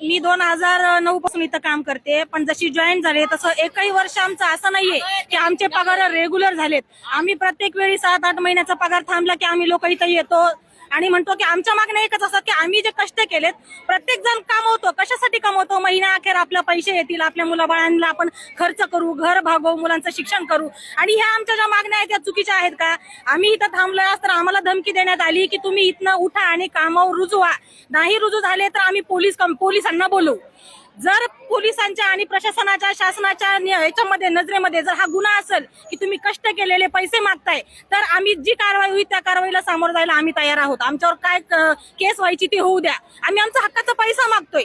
मी दोन हजार नऊ पासून इथं काम करते पण जशी जॉईन झाले तसं एकही वर्ष आमचं असं नाहीये की आमचे पगार रेग्युलर झालेत. आम्ही प्रत्येक वेळी सात आठ महिन्याचा पगार थांबला की आम्ही लोक इथं येतो आणि म्हणतो की आमच्या मागण्या एकच असतात की आम्ही जे कष्ट केलेत प्रत्येक जण कमवतो. कशासाठी कमवतो? महिना अखेर आपल्या पैसे येतील आपल्या मुलाबाळांना आपण खर्च करू घर भागवू मुलांचं शिक्षण करू. आणि ह्या आमच्या ज्या मागण्या आहेत त्या चुकीच्या आहेत का? आम्ही इथं थांबलो तर आम्हाला धमकी देण्यात आली की तुम्ही इथनं उठा आणि कामावर रुजवा नाही रुजू झाले तर आम्ही पोलीस कम- पोलिसांना बोलवू. जर पोलिसांच्या आणि प्रशासनाच्या शासनाच्या याच्यामध्ये नजरेमध्ये जर हा गुन्हा असेल की तुम्ही कष्ट केलेले पैसे मागताय तर आम्ही जी कारवाई होईल त्या कारवाईला सामोरं जायला आम्ही तयार आहोत. आमच्यावर काय केस व्हायची ती होऊ द्या. आम्ही आमचा हक्काचा पैसा मागतोय.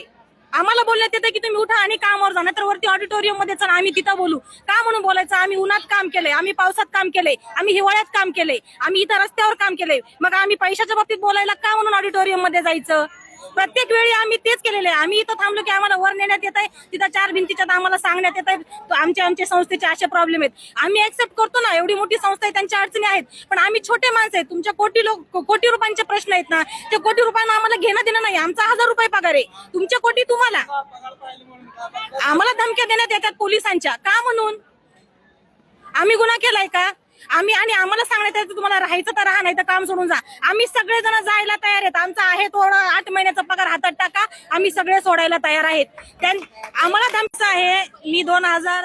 आम्हाला बोलण्यात येतं की तुम्ही उठा आणि कामावर जा तर वरती ऑडिटोरियममध्ये चला आम्ही तिथं बोलू. का म्हणून बोलायचं? आम्ही उन्हात काम केलंय आम्ही पावसात काम केलंय आम्ही हिवाळ्यात काम केलंय आम्ही इथं रस्त्यावर काम केलंय. मग आम्ही पैशाच्या बाबतीत बोलायला का म्हणून ऑडिटोरियममध्ये जायचं? प्रत्येक वेळी आम्ही तेच केलेले आहे. आम्ही इथं थांबलो की आम्हाला वर नेण्यात येत आहे. तिथं चार भिंतीच्यात आम्हाला सांगण्यात येत आहे. आमच्या आमच्या संस्थेचे असे प्रॉब्लेम आहेत. आम्ही ऍक्सेप्ट करतो ना एवढी मोठी संस्था आहे त्यांच्या अडचणी आहेत. पण आम्ही छोटे माणसं आहेत. तुमच्या कोटी लोक कोटी रुपयांचे प्रश्न आहेत ना ते कोटी रुपयांना आम्हाला घेणं देणं नाही. आमचा हजार रुपये पगार आहे. तुमच्या कोटी तुम्हाला. आम्हाला धमक्या देण्यात येतात पोलिसांच्या. का म्हणून? आम्ही गुन्हा केलाय का? आम्ही आणि आम्हाला सांगण्यात येतं तुम्हाला राहायचं तर राहा नाही तर काम सोडून जा. आम्ही सगळेजण जायला तयार आहेत. आमचा आहे थोडा आठ महिन्याचा पगार हातात टाका. आम्ही सगळे सोडायला तयार आहेत. आम्हाला धमकी आहे. मी दोन हजार